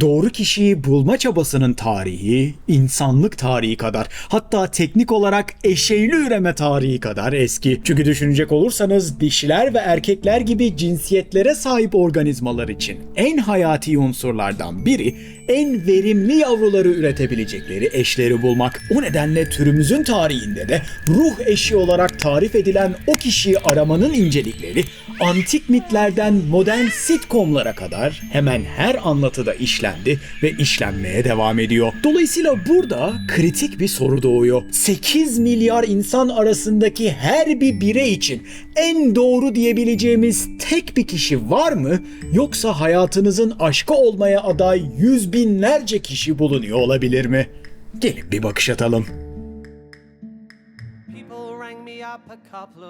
Doğru kişiyi bulma çabasının tarihi insanlık tarihi kadar hatta teknik olarak eşeğli üreme tarihi kadar eski. Çünkü düşünecek olursanız dişiler ve erkekler gibi cinsiyetlere sahip organizmalar için en hayati unsurlardan biri en verimli yavruları üretebilecekleri eşleri bulmak. O nedenle türümüzün tarihinde de ruh eşi olarak tarif edilen o kişiyi aramanın incelikleri antik mitlerden modern sitcomlara kadar hemen her anlatıda işlendi ve işlenmeye devam ediyor. Dolayısıyla burada kritik bir soru doğuyor. 8 milyar insan arasındaki her bir birey için en doğru diyebileceğimiz tek bir kişi var mı? Yoksa hayatınızın aşkı olmaya aday yüz binlerce kişi bulunuyor olabilir mi? Gelin bir bakış atalım.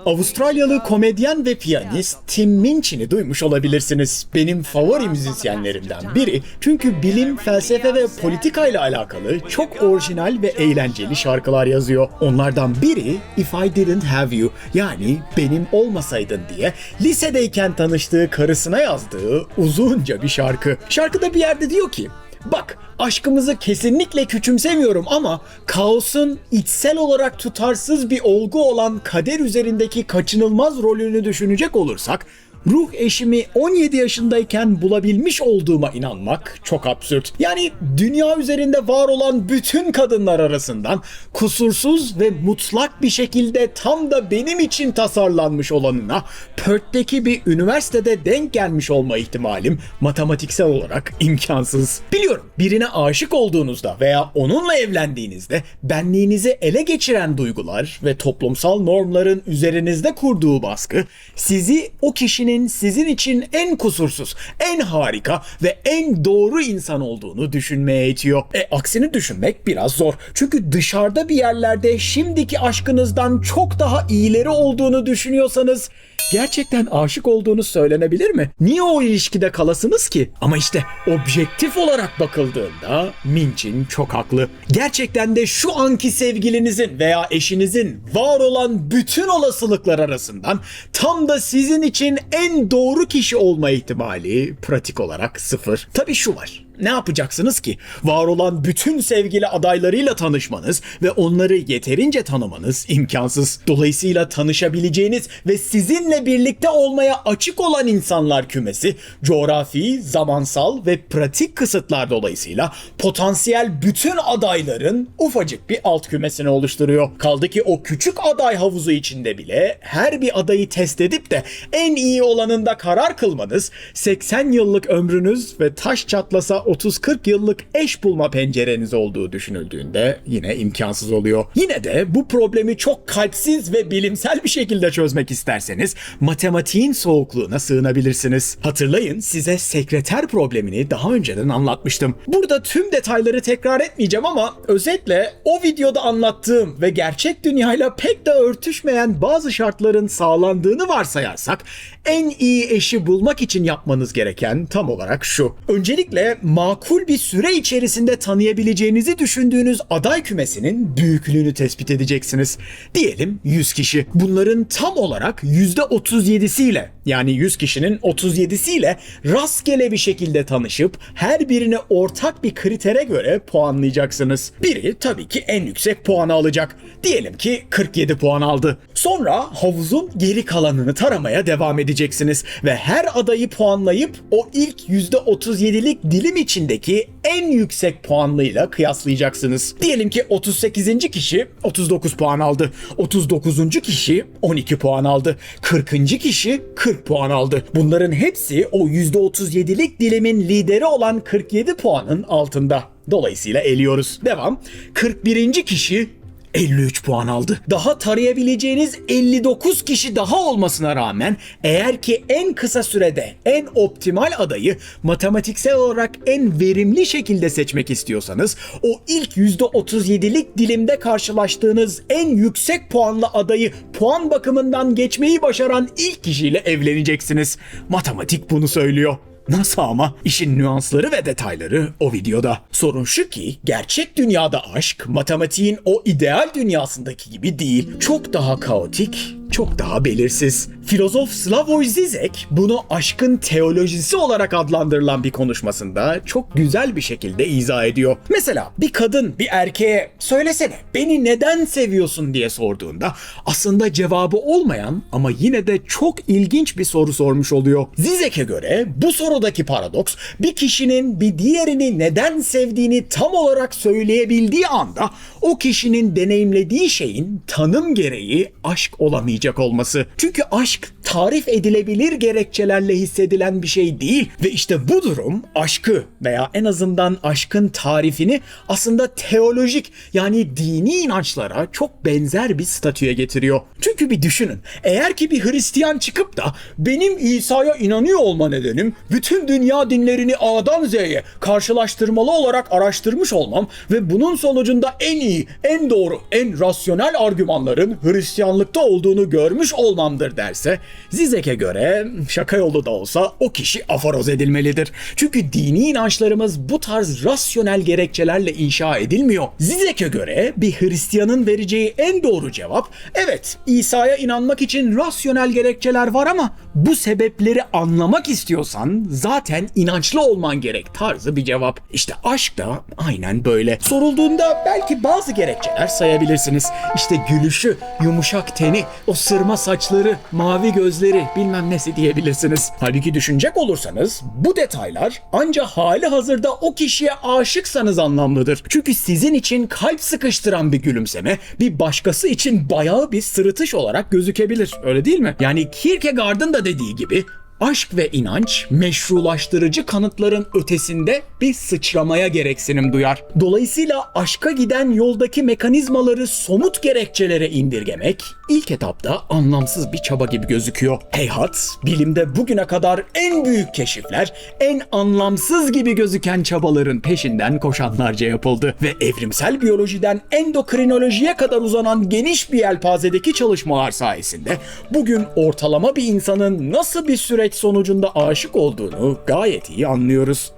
Avustralyalı komedyen ve piyanist Tim Minchin'i duymuş olabilirsiniz. Benim favori müzisyenlerimden biri. Çünkü bilim, felsefe ve politika ile alakalı çok orijinal ve eğlenceli şarkılar yazıyor. Onlardan biri If I Didn't Have You yani benim olmasaydın diye lisedeyken tanıştığı karısına yazdığı uzunca bir şarkı. Şarkıda bir yerde diyor ki Bak aşkımızı kesinlikle küçümsemiyorum ama kaosun içsel olarak tutarsız bir olgu olan kader üzerindeki kaçınılmaz rolünü düşünecek olursak ruh eşimi 17 yaşındayken bulabilmiş olduğuma inanmak çok absürt. Yani dünya üzerinde var olan bütün kadınlar arasından kusursuz ve mutlak bir şekilde tam da benim için tasarlanmış olanına Perth'teki bir üniversitede denk gelmiş olma ihtimalim matematiksel olarak imkansız. Biliyorum birine aşık olduğunuzda veya onunla evlendiğinizde benliğinizi ele geçiren duygular ve toplumsal normların üzerinizde kurduğu baskı sizi o kişinin sizin için en kusursuz, en harika ve en doğru insan olduğunu düşünmeye itiyor. E aksini düşünmek biraz zor. Çünkü dışarıda bir yerlerde şimdiki aşkınızdan çok daha iyileri olduğunu düşünüyorsanız gerçekten aşık olduğunu söylenebilir mi? Niye o ilişkide kalasınız ki? Ama işte objektif olarak bakıldığında Minç'in çok haklı. Gerçekten de şu anki sevgilinizin veya eşinizin var olan bütün olasılıklar arasından tam da sizin için en doğru kişi olma ihtimali pratik olarak sıfır. Tabii şu var. Ne yapacaksınız ki? Var olan bütün sevgili adaylarıyla tanışmanız ve onları yeterince tanımanız imkansız. Dolayısıyla tanışabileceğiniz ve sizinle birlikte olmaya açık olan insanlar kümesi coğrafi, zamansal ve pratik kısıtlar dolayısıyla potansiyel bütün adayların ufacık bir alt kümesini oluşturuyor. Kaldı ki o küçük aday havuzu içinde bile her bir adayı test edip de en iyi olanında karar kılmanız 80 yıllık ömrünüz ve taş çatlasa 30-40 yıllık eş bulma pencereniz olduğu düşünüldüğünde yine imkansız oluyor. Yine de bu problemi çok kalpsiz ve bilimsel bir şekilde çözmek isterseniz matematiğin soğukluğuna sığınabilirsiniz. Hatırlayın size sekreter problemini daha önceden anlatmıştım. Burada tüm detayları tekrar etmeyeceğim ama özetle o videoda anlattığım ve gerçek dünyayla pek de örtüşmeyen bazı şartların sağlandığını varsayarsak en iyi eşi bulmak için yapmanız gereken tam olarak şu. Öncelikle makul bir süre içerisinde tanıyabileceğinizi düşündüğünüz aday kümesinin büyüklüğünü tespit edeceksiniz. Diyelim 100 kişi. Bunların tam olarak %37'siyle yani 100 kişinin 37'siyle rastgele bir şekilde tanışıp her birini ortak bir kritere göre puanlayacaksınız. Biri tabii ki en yüksek puanı alacak. Diyelim ki 47 puan aldı. Sonra havuzun geri kalanını taramaya devam edeceksiniz ve her adayı puanlayıp o ilk %37'lik dilim içindeki en yüksek puanlıyla kıyaslayacaksınız. Diyelim ki 38. kişi 39 puan aldı. 39. kişi 12 puan aldı. 40. kişi 40 puan aldı. Bunların hepsi o %37'lik dilimin lideri olan 47 puanın altında. Dolayısıyla eliyoruz. Devam. 41. kişi 53 puan aldı. Daha tarayabileceğiniz 59 kişi daha olmasına rağmen eğer ki en kısa sürede en optimal adayı matematiksel olarak en verimli şekilde seçmek istiyorsanız o ilk %37'lik dilimde karşılaştığınız en yüksek puanlı adayı puan bakımından geçmeyi başaran ilk kişiyle evleneceksiniz. Matematik bunu söylüyor. Nasıl ama? İşin nüansları ve detayları o videoda. Sorun şu ki gerçek dünyada aşk matematiğin o ideal dünyasındaki gibi değil. Çok daha kaotik, çok daha belirsiz. Filozof Slavoj Zizek bunu aşkın teolojisi olarak adlandırılan bir konuşmasında çok güzel bir şekilde izah ediyor. Mesela bir kadın bir erkeğe söylesene beni neden seviyorsun diye sorduğunda aslında cevabı olmayan ama yine de çok ilginç bir soru sormuş oluyor. Zizek'e göre bu sorudaki paradoks bir kişinin bir diğerini neden sevdiğini tam olarak söyleyebildiği anda o kişinin deneyimlediği şeyin tanım gereği aşk olamayacak olması. Çünkü aşk tarif edilebilir gerekçelerle hissedilen bir şey değil ve işte bu durum aşkı veya en azından aşkın tarifini aslında teolojik yani dini inançlara çok benzer bir statüye getiriyor. Çünkü bir düşünün eğer ki bir Hristiyan çıkıp da benim İsa'ya inanıyor olma nedenim bütün dünya dinlerini A'dan Z'ye karşılaştırmalı olarak araştırmış olmam ve bunun sonucunda en iyi, en doğru, en rasyonel argümanların Hristiyanlıkta olduğunu görmüş olmamdır derse Zizek'e göre şaka yolu da olsa o kişi aforoz edilmelidir. Çünkü dini inançlarımız bu tarz rasyonel gerekçelerle inşa edilmiyor. Zizek'e göre bir Hristiyanın vereceği en doğru cevap evet İsa'ya inanmak için rasyonel gerekçeler var ama bu sebepleri anlamak istiyorsan zaten inançlı olman gerek tarzı bir cevap. İşte aşk da aynen böyle. Sorulduğunda belki bazı gerekçeler sayabilirsiniz. İşte gülüşü, yumuşak teni, o sırma saçları, mavi gözleri bilmem nesi diyebilirsiniz. Halbuki düşünecek olursanız bu detaylar ancak hali hazırda o kişiye aşıksanız anlamlıdır. Çünkü sizin için kalp sıkıştıran bir gülümseme bir başkası için bayağı bir sırıtış olarak gözükebilir. Öyle değil mi? Yani Kierkegaard'ın da dediği gibi Aşk ve inanç meşrulaştırıcı kanıtların ötesinde bir sıçramaya gereksinim duyar. Dolayısıyla aşka giden yoldaki mekanizmaları somut gerekçelere indirgemek ilk etapta anlamsız bir çaba gibi gözüküyor. Heyhat, bilimde bugüne kadar en büyük keşifler, en anlamsız gibi gözüken çabaların peşinden koşanlarca yapıldı ve evrimsel biyolojiden endokrinolojiye kadar uzanan geniş bir yelpazedeki çalışmalar sayesinde bugün ortalama bir insanın nasıl bir süreç sonucunda aşık olduğunu gayet iyi anlıyoruz.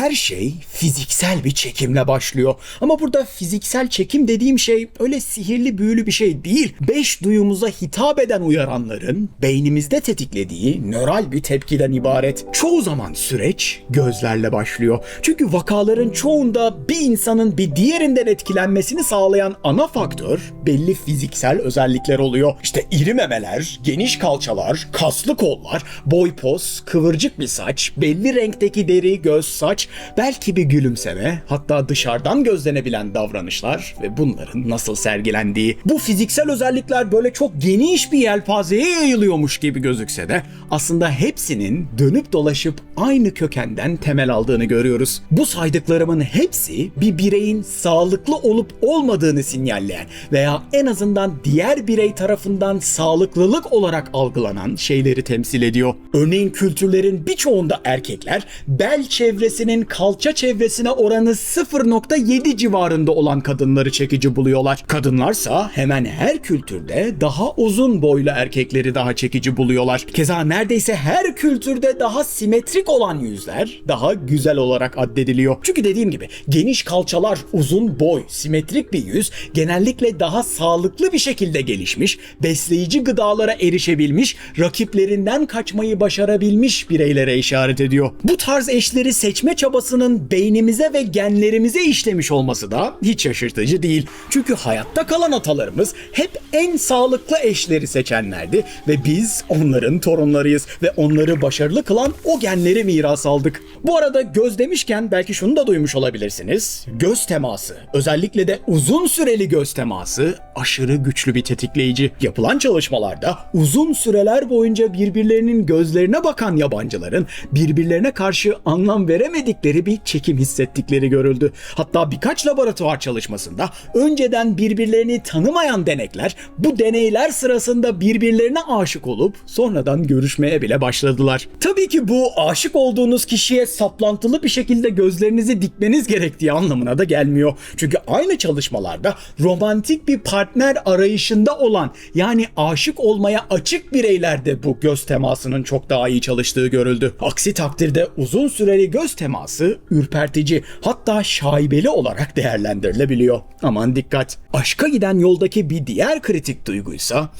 Her şey fiziksel bir çekimle başlıyor. Ama burada fiziksel çekim dediğim şey öyle sihirli büyülü bir şey değil. Beş duyumuza hitap eden uyaranların beynimizde tetiklediği nöral bir tepkiden ibaret. Çoğu zaman süreç gözlerle başlıyor. Çünkü vakaların çoğunda bir insanın bir diğerinden etkilenmesini sağlayan ana faktör belli fiziksel özellikler oluyor. İşte iri memeler, geniş kalçalar, kaslı kollar, boy poz, kıvırcık bir saç, belli renkteki deri, göz, saç, belki bir gülümseme, hatta dışarıdan gözlenebilen davranışlar ve bunların nasıl sergilendiği. Bu fiziksel özellikler böyle çok geniş bir yelpazeye yayılıyormuş gibi gözükse de aslında hepsinin dönüp dolaşıp aynı kökenden temel aldığını görüyoruz. Bu saydıklarımın hepsi bir bireyin sağlıklı olup olmadığını sinyalleyen veya en azından diğer birey tarafından sağlıklılık olarak algılanan şeyleri temsil ediyor. Örneğin kültürlerin birçoğunda erkekler bel çevresinin kalça çevresine oranı 0.7 civarında olan kadınları çekici buluyorlar. Kadınlarsa hemen her kültürde daha uzun boylu erkekleri daha çekici buluyorlar. Keza neredeyse her kültürde daha simetrik olan yüzler daha güzel olarak addediliyor. Çünkü dediğim gibi geniş kalçalar, uzun boy, simetrik bir yüz genellikle daha sağlıklı bir şekilde gelişmiş, besleyici gıdalara erişebilmiş, rakiplerinden kaçmayı başarabilmiş bireylere işaret ediyor. Bu tarz eşleri seçme çabasının beynimize ve genlerimize işlemiş olması da hiç şaşırtıcı değil. Çünkü hayatta kalan atalarımız hep en sağlıklı eşleri seçenlerdi ve biz onların torunlarıyız ve onları başarılı kılan o genleri miras aldık. Bu arada göz demişken belki şunu da duymuş olabilirsiniz. Göz teması, özellikle de uzun süreli göz teması aşırı güçlü bir tetikleyici. Yapılan çalışmalarda uzun süreler boyunca birbirlerinin gözlerine bakan yabancıların birbirlerine karşı anlam veremedikleri bir çekim hissettikleri görüldü. Hatta birkaç laboratuvar çalışmasında önceden birbirlerini tanımayan denekler bu deneyler sırasında birbirlerine aşık olup sonradan görüşmeye bile başladılar. Tabii ki bu aşık olduğunuz kişiye saplantılı bir şekilde gözlerinizi dikmeniz gerektiği anlamına da gelmiyor. Çünkü aynı çalışmalarda romantik bir partner arayışında olan yani aşık olmaya açık bireylerde bu göz temasının çok daha iyi çalıştığı görüldü. Aksi takdirde uzun süreli göz teması teması ürpertici hatta şaibeli olarak değerlendirilebiliyor. Aman dikkat. Aşka giden yoldaki bir diğer kritik duyguysa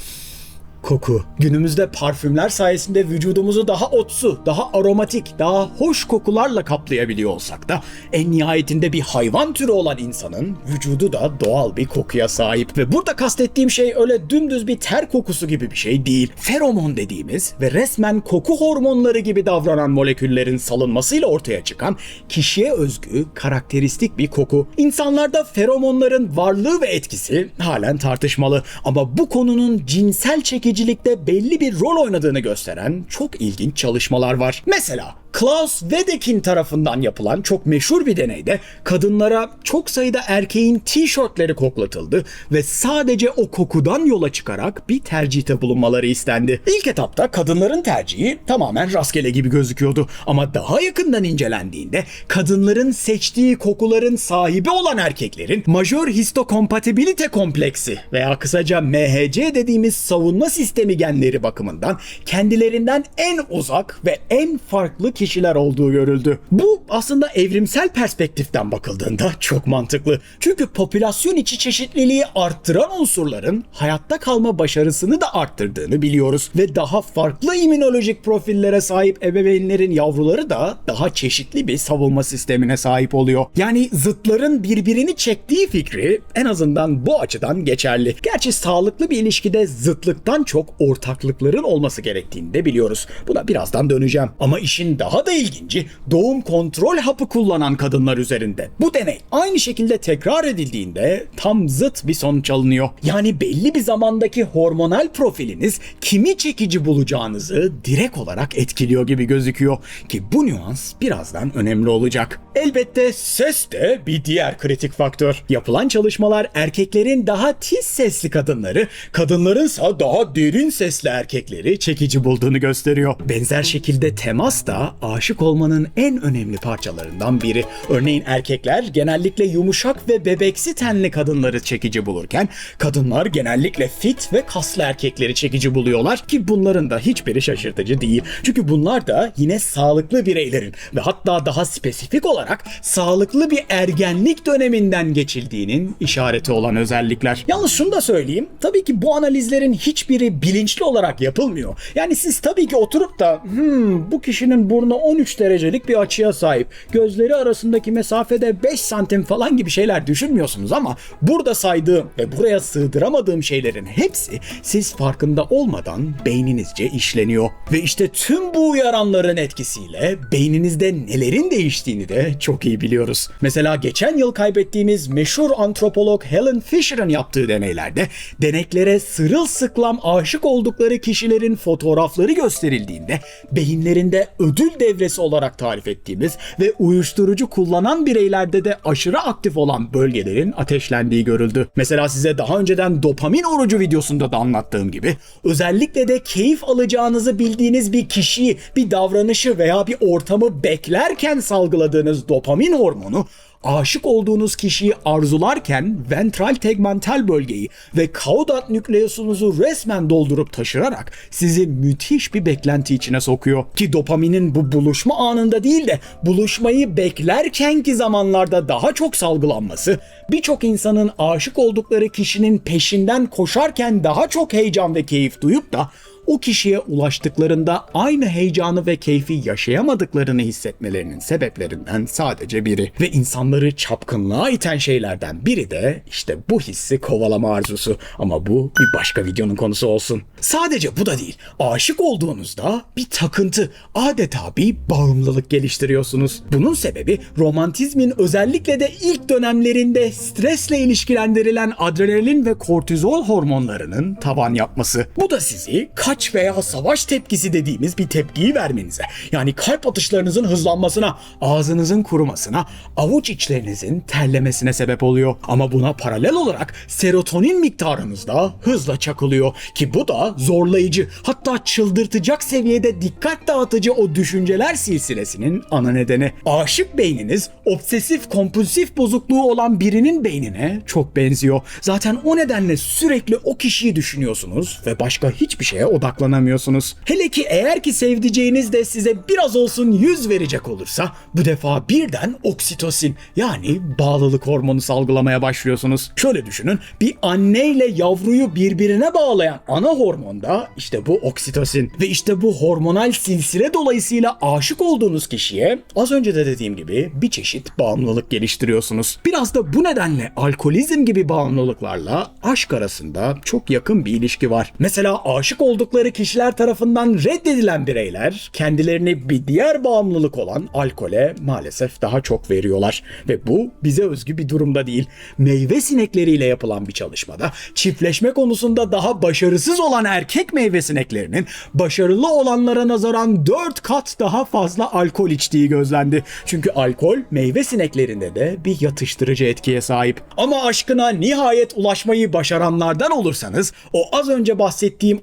Koku. Günümüzde parfümler sayesinde vücudumuzu daha otsu, daha aromatik, daha hoş kokularla kaplayabiliyor olsak da en nihayetinde bir hayvan türü olan insanın vücudu da doğal bir kokuya sahip. Ve burada kastettiğim şey öyle dümdüz bir ter kokusu gibi bir şey değil. Feromon dediğimiz ve resmen koku hormonları gibi davranan moleküllerin salınmasıyla ortaya çıkan kişiye özgü karakteristik bir koku. İnsanlarda feromonların varlığı ve etkisi halen tartışmalı ama bu konunun cinsel çekiciliği çekicilikte belli bir rol oynadığını gösteren çok ilginç çalışmalar var. Mesela Klaus Wedekind tarafından yapılan çok meşhur bir deneyde kadınlara çok sayıda erkeğin tişörtleri koklatıldı ve sadece o kokudan yola çıkarak bir tercihte bulunmaları istendi. İlk etapta kadınların tercihi tamamen rastgele gibi gözüküyordu ama daha yakından incelendiğinde kadınların seçtiği kokuların sahibi olan erkeklerin majör histokompatibilite kompleksi veya kısaca MHC dediğimiz savunma sistemi genleri bakımından kendilerinden en uzak ve en farklı kişiler olduğu görüldü. Bu aslında evrimsel perspektiften bakıldığında çok mantıklı. Çünkü popülasyon içi çeşitliliği arttıran unsurların hayatta kalma başarısını da arttırdığını biliyoruz ve daha farklı immünolojik profillere sahip ebeveynlerin yavruları da daha çeşitli bir savunma sistemine sahip oluyor. Yani zıtların birbirini çektiği fikri en azından bu açıdan geçerli. Gerçi sağlıklı bir ilişkide zıtlıktan çok ortaklıkların olması gerektiğini de biliyoruz. Buna birazdan döneceğim. Ama işin daha da ilginci doğum kontrol hapı kullanan kadınlar üzerinde. Bu deney aynı şekilde tekrar edildiğinde tam zıt bir sonuç alınıyor. Yani belli bir zamandaki hormonal profiliniz kimi çekici bulacağınızı direkt olarak etkiliyor gibi gözüküyor ki bu nüans birazdan önemli olacak. Elbette ses de bir diğer kritik faktör. Yapılan çalışmalar erkeklerin daha tiz sesli kadınları, kadınlarınsa daha derin sesli erkekleri çekici bulduğunu gösteriyor. Benzer şekilde temas da aşık olmanın en önemli parçalarından biri. Örneğin erkekler genellikle yumuşak ve bebeksi tenli kadınları çekici bulurken kadınlar genellikle fit ve kaslı erkekleri çekici buluyorlar ki bunların da hiçbiri şaşırtıcı değil. Çünkü bunlar da yine sağlıklı bireylerin ve hatta daha spesifik olarak sağlıklı bir ergenlik döneminden geçildiğinin işareti olan özellikler. Yalnız şunu da söyleyeyim. Tabii ki bu analizlerin hiçbiri bilinçli olarak yapılmıyor. Yani siz tabii ki oturup da hmm, bu kişinin burnu 13 derecelik bir açıya sahip. Gözleri arasındaki mesafede 5 santim falan gibi şeyler düşünmüyorsunuz ama burada saydığım ve buraya sığdıramadığım şeylerin hepsi siz farkında olmadan beyninizce işleniyor. Ve işte tüm bu uyaranların etkisiyle beyninizde nelerin değiştiğini de çok iyi biliyoruz. Mesela geçen yıl kaybettiğimiz meşhur antropolog Helen Fisher'ın yaptığı deneylerde deneklere sırılsıklam aşık oldukları kişilerin fotoğrafları gösterildiğinde beyinlerinde ödül devresi olarak tarif ettiğimiz ve uyuşturucu kullanan bireylerde de aşırı aktif olan bölgelerin ateşlendiği görüldü. Mesela size daha önceden dopamin orucu videosunda da anlattığım gibi özellikle de keyif alacağınızı bildiğiniz bir kişiyi, bir davranışı veya bir ortamı beklerken salgıladığınız dopamin hormonu aşık olduğunuz kişiyi arzularken ventral tegmental bölgeyi ve kaudat nükleosunuzu resmen doldurup taşırarak sizi müthiş bir beklenti içine sokuyor. Ki dopaminin bu buluşma anında değil de buluşmayı beklerkenki zamanlarda daha çok salgılanması birçok insanın aşık oldukları kişinin peşinden koşarken daha çok heyecan ve keyif duyup da o kişiye ulaştıklarında aynı heyecanı ve keyfi yaşayamadıklarını hissetmelerinin sebeplerinden sadece biri. Ve insanları çapkınlığa iten şeylerden biri de işte bu hissi kovalama arzusu. Ama bu bir başka videonun konusu olsun. Sadece bu da değil. Aşık olduğunuzda bir takıntı, adeta bir bağımlılık geliştiriyorsunuz. Bunun sebebi romantizmin özellikle de ilk dönemlerinde stresle ilişkilendirilen adrenalin ve kortizol hormonlarının tavan yapması. Bu da sizi kaç veya savaş tepkisi dediğimiz bir tepkiyi vermenize, yani kalp atışlarınızın hızlanmasına, ağzınızın kurumasına, avuç içlerinizin terlemesine sebep oluyor. Ama buna paralel olarak serotonin miktarınız da hızla çakılıyor ki bu da zorlayıcı hatta çıldırtacak seviyede dikkat dağıtıcı o düşünceler silsilesinin ana nedeni. Aşık beyniniz obsesif kompulsif bozukluğu olan birinin beynine çok benziyor. Zaten o nedenle sürekli o kişiyi düşünüyorsunuz ve başka hiçbir şeye odaklanamıyorsunuz. Hele ki eğer ki sevdiceğiniz de size biraz olsun yüz verecek olursa bu defa birden oksitosin yani bağlılık hormonu salgılamaya başlıyorsunuz. Şöyle düşünün bir anneyle yavruyu birbirine bağlayan ana hormon da işte bu oksitosin ve işte bu hormonal silsile dolayısıyla aşık olduğunuz kişiye az önce de dediğim gibi bir çeşit bağımlılık geliştiriyorsunuz. Biraz da bu nedenle alkolizm gibi bağımlılıklarla aşk arasında çok yakın bir ilişki var. Mesela aşık oldukları kişiler tarafından reddedilen bireyler kendilerini bir diğer bağımlılık olan alkole maalesef daha çok veriyorlar. Ve bu bize özgü bir durumda değil. Meyve sinekleriyle yapılan bir çalışmada çiftleşme konusunda daha başarısız olan erkek meyve sineklerinin başarılı olanlara nazaran 4 kat daha fazla alkol içtiği gözlendi. Çünkü alkol meyve sineklerinde de bir yatıştırıcı etkiye sahip. Ama aşkına nihayet ulaşmayı başaranlardan olursanız o az önce bahsettiğim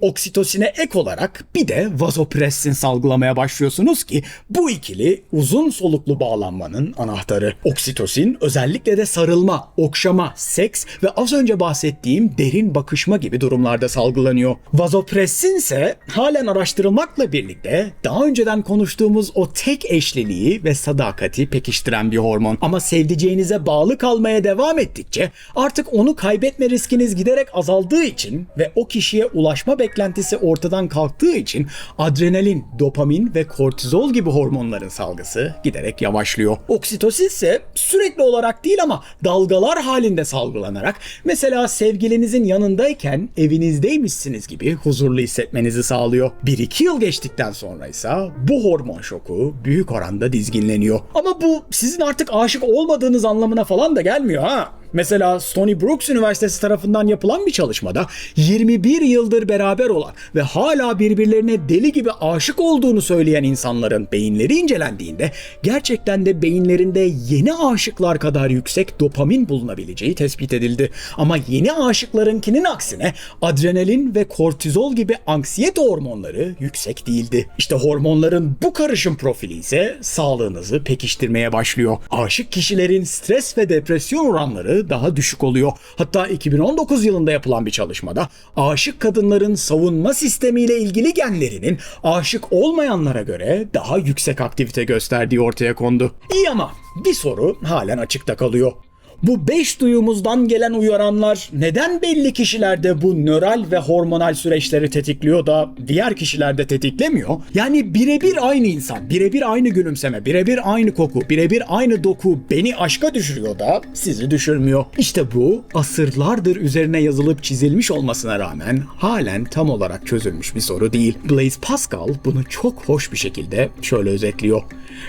oksitosine ek olarak bir de vazopressin salgılamaya başlıyorsunuz ki bu ikili uzun soluklu bağlanmanın anahtarı. Oksitosin özellikle de sarılma, okşama, seks ve az önce bahsettiğim derin bakışma gibi durumlarda salgılanıyor. Vazopressin ise halen araştırılmakla birlikte daha önceden konuştuğumuz o tek eşliliği ve sadakati pekiştiren bir hormon. Ama sevdiceğinize bağlı kalmaya devam ettikçe artık onu kaybetme riskiniz giderek azaldığı için ve o kişiye ulaşma beklentisi ortadan kalktığı için adrenalin, dopamin ve kortizol gibi hormonların salgısı giderek yavaşlıyor. Oksitosin ise sürekli olarak değil ama dalgalar halinde salgılanarak mesela sevgilinizin yanındayken evinizdeymişsiniz gibi huzurlu hissetmenizi sağlıyor. 1-2 yıl geçtikten sonra ise bu hormon şoku büyük oranda dizginleniyor. Ama bu sizin artık aşık olmadığınız anlamına falan da gelmiyor ha. Mesela Stony Brooks Üniversitesi tarafından yapılan bir çalışmada 21 yıldır beraber olan ve hala birbirlerine deli gibi aşık olduğunu söyleyen insanların beyinleri incelendiğinde gerçekten de beyinlerinde yeni aşıklar kadar yüksek dopamin bulunabileceği tespit edildi. Ama yeni aşıklarınkinin aksine adrenalin ve kortizol gibi anksiyete hormonları yüksek değildi. İşte hormonların bu karışım profili ise sağlığınızı pekiştirmeye başlıyor. Aşık kişilerin stres ve depresyon oranları daha düşük oluyor. Hatta 2019 yılında yapılan bir çalışmada aşık kadınların savunma sistemiyle ilgili genlerinin aşık olmayanlara göre daha yüksek aktivite gösterdiği ortaya kondu. İyi ama bir soru halen açıkta kalıyor. Bu beş duyumuzdan gelen uyaranlar neden belli kişilerde bu nöral ve hormonal süreçleri tetikliyor da diğer kişilerde tetiklemiyor? Yani birebir aynı insan, birebir aynı gülümseme, birebir aynı koku, birebir aynı doku beni aşka düşürüyor da sizi düşürmüyor. İşte bu asırlardır üzerine yazılıp çizilmiş olmasına rağmen halen tam olarak çözülmüş bir soru değil. Blaise Pascal bunu çok hoş bir şekilde şöyle özetliyor.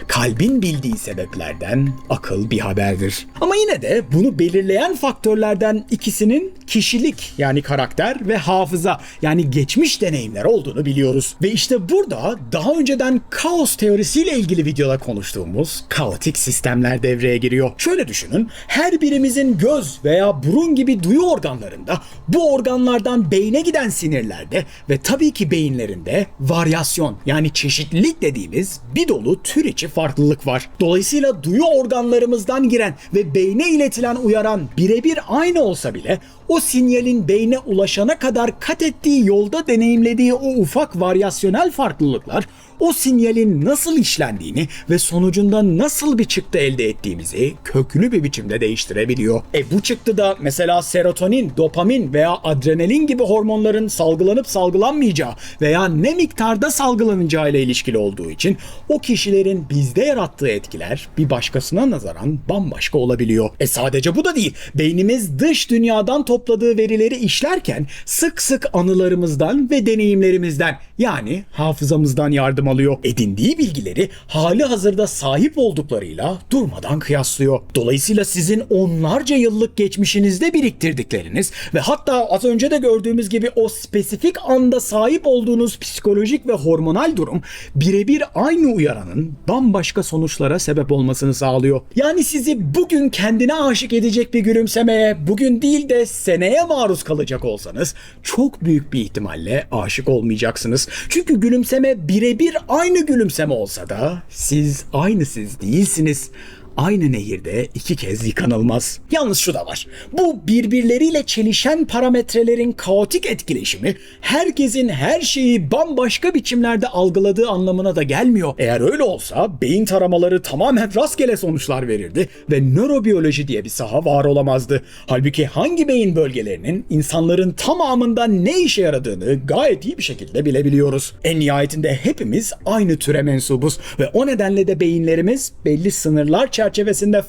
Kalbin bildiği sebeplerden akıl bir haberdir. Ama yine de bunu belirleyen faktörlerden ikisinin kişilik yani karakter ve hafıza yani geçmiş deneyimler olduğunu biliyoruz. Ve işte burada daha önceden kaos teorisiyle ilgili videoda konuştuğumuz kaotik sistemler devreye giriyor. Şöyle düşünün her birimizin göz veya burun gibi duyu organlarında bu organlardan beyne giden sinirlerde ve tabii ki beyinlerinde varyasyon yani çeşitlilik dediğimiz bir dolu tür içi farklılık var. Dolayısıyla duyu organlarımızdan giren ve beyne iletilen uyaran birebir aynı olsa bile o sinyalin beyne ulaşana kadar kat ettiği yolda deneyimlediği o ufak varyasyonel farklılıklar o sinyalin nasıl işlendiğini ve sonucunda nasıl bir çıktı elde ettiğimizi köklü bir biçimde değiştirebiliyor. E bu çıktı da mesela serotonin, dopamin veya adrenalin gibi hormonların salgılanıp salgılanmayacağı veya ne miktarda salgılanacağı ile ilişkili olduğu için o kişilerin bizde yarattığı etkiler bir başkasına nazaran bambaşka olabiliyor. E sadece bu da değil. Beynimiz dış dünyadan topladığı verileri işlerken sık sık anılarımızdan ve deneyimlerimizden yani hafızamızdan yardım alıyor. Edindiği bilgileri hali hazırda sahip olduklarıyla durmadan kıyaslıyor. Dolayısıyla sizin onlarca yıllık geçmişinizde biriktirdikleriniz ve hatta az önce de gördüğümüz gibi o spesifik anda sahip olduğunuz psikolojik ve hormonal durum birebir aynı uyaranın bambaşka sonuçlara sebep olmasını sağlıyor. Yani sizi bugün kendine aşık edecek bir gülümsemeye bugün değil de seneye maruz kalacak olsanız çok büyük bir ihtimalle aşık olmayacaksınız. Çünkü gülümseme birebir aynı gülümseme olsa da siz aynı siz değilsiniz. Aynı nehirde iki kez yıkanılmaz. Yalnız şu da var. Bu birbirleriyle çelişen parametrelerin kaotik etkileşimi herkesin her şeyi bambaşka biçimlerde algıladığı anlamına da gelmiyor. Eğer öyle olsa beyin taramaları tamamen rastgele sonuçlar verirdi ve nörobiyoloji diye bir saha var olamazdı. Halbuki hangi beyin bölgelerinin insanların tamamında ne işe yaradığını gayet iyi bir şekilde bilebiliyoruz. En nihayetinde hepimiz aynı türe mensubuz ve o nedenle de beyinlerimiz belli sınırlar çerçevesinde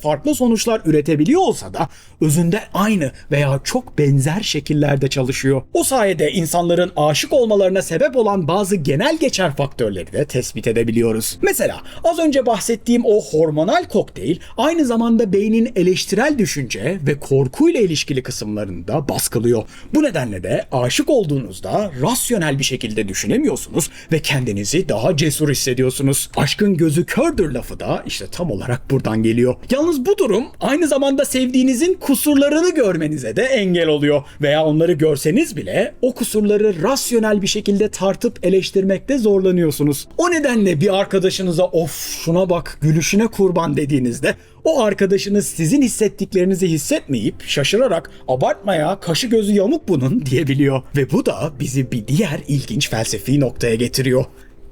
farklı sonuçlar üretebiliyor olsa da özünde aynı veya çok benzer şekillerde çalışıyor. O sayede insanların aşık olmalarına sebep olan bazı genel geçer faktörleri de tespit edebiliyoruz. Mesela az önce bahsettiğim o hormonal kokteyl aynı zamanda beynin eleştirel düşünce ve korkuyla ilişkili kısımlarını da baskılıyor. Bu nedenle de aşık olduğunuzda rasyonel bir şekilde düşünemiyorsunuz ve kendinizi daha cesur hissediyorsunuz. Aşkın gözü kördür lafı da işte tam olarak buradan geliyor. Yalnız bu durum aynı zamanda sevdiğinizin kusurlarını görmenize de engel oluyor. Veya onları görseniz bile o kusurları rasyonel bir şekilde tartıp eleştirmekte zorlanıyorsunuz. O nedenle bir arkadaşınıza of şuna bak gülüşüne kurban dediğinizde o arkadaşınız sizin hissettiklerinizi hissetmeyip şaşırarak abartma ya kaşı gözü yamuk bunun diyebiliyor. Ve bu da bizi bir diğer ilginç felsefi noktaya getiriyor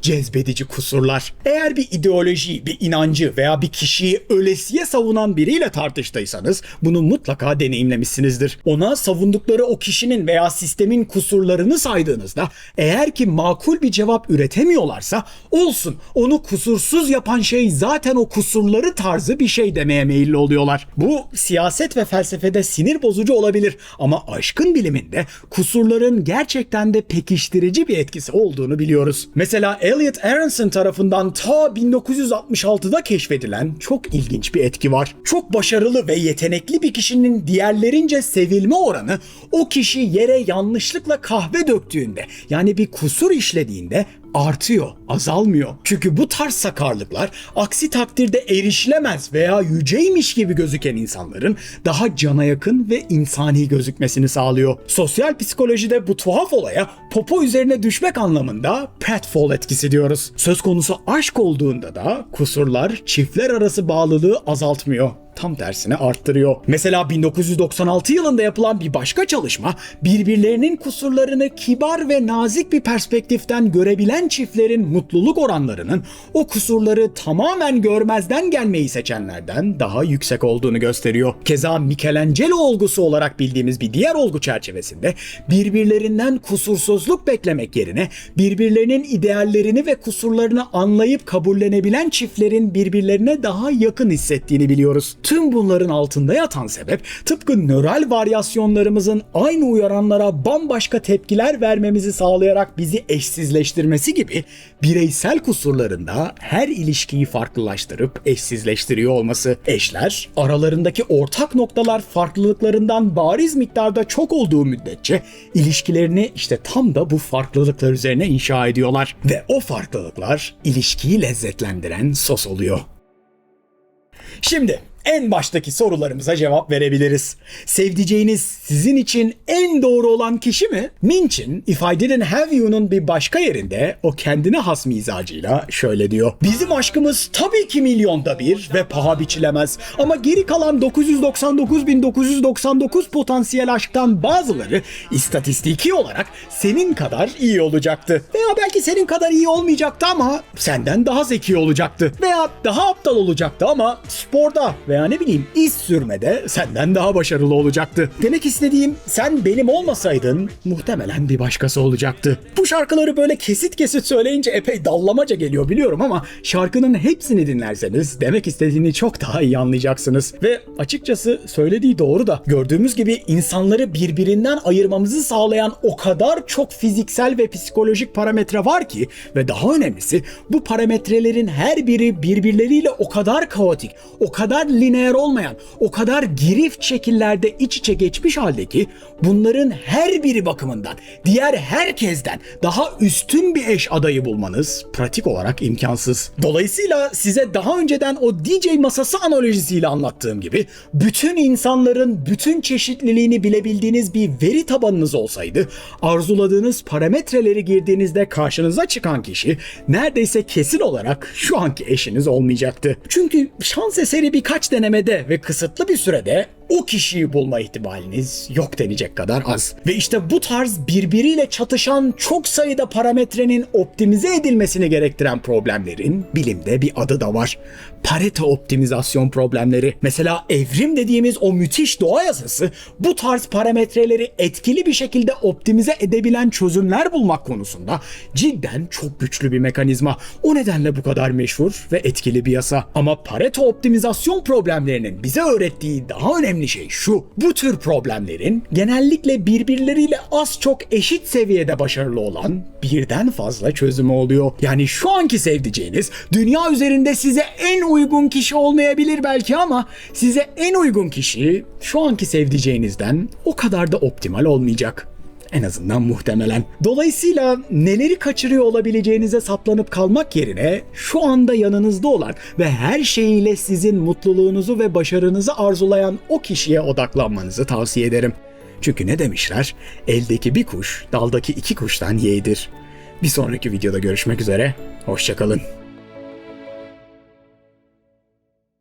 cezbedici kusurlar. Eğer bir ideoloji, bir inancı veya bir kişiyi ölesiye savunan biriyle tartıştıysanız bunu mutlaka deneyimlemişsinizdir. Ona savundukları o kişinin veya sistemin kusurlarını saydığınızda eğer ki makul bir cevap üretemiyorlarsa olsun onu kusursuz yapan şey zaten o kusurları tarzı bir şey demeye meyilli oluyorlar. Bu siyaset ve felsefede sinir bozucu olabilir ama aşkın biliminde kusurların gerçekten de pekiştirici bir etkisi olduğunu biliyoruz. Mesela Elliot Aronson tarafından ta 1966'da keşfedilen çok ilginç bir etki var. Çok başarılı ve yetenekli bir kişinin diğerlerince sevilme oranı o kişi yere yanlışlıkla kahve döktüğünde yani bir kusur işlediğinde artıyor, azalmıyor. Çünkü bu tarz sakarlıklar aksi takdirde erişilemez veya yüceymiş gibi gözüken insanların daha cana yakın ve insani gözükmesini sağlıyor. Sosyal psikolojide bu tuhaf olaya popo üzerine düşmek anlamında pratfall etkisi diyoruz. Söz konusu aşk olduğunda da kusurlar çiftler arası bağlılığı azaltmıyor tam tersine arttırıyor. Mesela 1996 yılında yapılan bir başka çalışma birbirlerinin kusurlarını kibar ve nazik bir perspektiften görebilen çiftlerin mutluluk oranlarının o kusurları tamamen görmezden gelmeyi seçenlerden daha yüksek olduğunu gösteriyor. Keza Michelangelo olgusu olarak bildiğimiz bir diğer olgu çerçevesinde birbirlerinden kusursuzluk beklemek yerine birbirlerinin ideallerini ve kusurlarını anlayıp kabullenebilen çiftlerin birbirlerine daha yakın hissettiğini biliyoruz. Tüm bunların altında yatan sebep tıpkı nöral varyasyonlarımızın aynı uyaranlara bambaşka tepkiler vermemizi sağlayarak bizi eşsizleştirmesi gibi bireysel kusurlarında her ilişkiyi farklılaştırıp eşsizleştiriyor olması. Eşler aralarındaki ortak noktalar farklılıklarından bariz miktarda çok olduğu müddetçe ilişkilerini işte tam da bu farklılıklar üzerine inşa ediyorlar ve o farklılıklar ilişkiyi lezzetlendiren sos oluyor. Şimdi en baştaki sorularımıza cevap verebiliriz. Sevdiceğiniz sizin için en doğru olan kişi mi? Minch'in If I Didn't Have You'nun bir başka yerinde o kendine has mizacıyla şöyle diyor. Bizim aşkımız tabii ki milyonda bir ve paha biçilemez. Ama geri kalan 999.999 potansiyel aşktan bazıları istatistiki olarak senin kadar iyi olacaktı. Veya belki senin kadar iyi olmayacaktı ama senden daha zeki olacaktı. Veya daha aptal olacaktı ama sporda veya ne bileyim iz sürmede senden daha başarılı olacaktı. Demek istediğim sen benim olmasaydın muhtemelen bir başkası olacaktı. Bu şarkıları böyle kesit kesit söyleyince epey dallamaca geliyor biliyorum ama şarkının hepsini dinlerseniz demek istediğini çok daha iyi anlayacaksınız. Ve açıkçası söylediği doğru da gördüğümüz gibi insanları birbirinden ayırmamızı sağlayan o kadar çok fiziksel ve psikolojik parametre var ki ve daha önemlisi bu parametrelerin her biri birbirleriyle o kadar kaotik, o kadar lineer olmayan, o kadar girift şekillerde iç içe geçmiş halde ki bunların her biri bakımından diğer herkesten daha üstün bir eş adayı bulmanız pratik olarak imkansız. Dolayısıyla size daha önceden o DJ masası analojisiyle anlattığım gibi bütün insanların bütün çeşitliliğini bilebildiğiniz bir veri tabanınız olsaydı arzuladığınız parametreleri girdiğinizde karşınıza çıkan kişi neredeyse kesin olarak şu anki eşiniz olmayacaktı. Çünkü şans eseri birkaç denemede ve kısıtlı bir sürede o kişiyi bulma ihtimaliniz yok denecek kadar az. Ve işte bu tarz birbiriyle çatışan çok sayıda parametrenin optimize edilmesini gerektiren problemlerin bilimde bir adı da var. Pareto optimizasyon problemleri. Mesela evrim dediğimiz o müthiş doğa yasası bu tarz parametreleri etkili bir şekilde optimize edebilen çözümler bulmak konusunda cidden çok güçlü bir mekanizma. O nedenle bu kadar meşhur ve etkili bir yasa. Ama Pareto optimizasyon problemlerinin bize öğrettiği daha önemli şey şu. Bu tür problemlerin genellikle birbirleriyle az çok eşit seviyede başarılı olan birden fazla çözümü oluyor. Yani şu anki sevdiceğiniz dünya üzerinde size en uygun kişi olmayabilir belki ama size en uygun kişi şu anki sevdiceğinizden o kadar da optimal olmayacak. En azından muhtemelen. Dolayısıyla neleri kaçırıyor olabileceğinize saplanıp kalmak yerine şu anda yanınızda olan ve her şeyiyle sizin mutluluğunuzu ve başarınızı arzulayan o kişiye odaklanmanızı tavsiye ederim. Çünkü ne demişler? Eldeki bir kuş, daldaki iki kuştan yeğdir. Bir sonraki videoda görüşmek üzere. Hoşçakalın.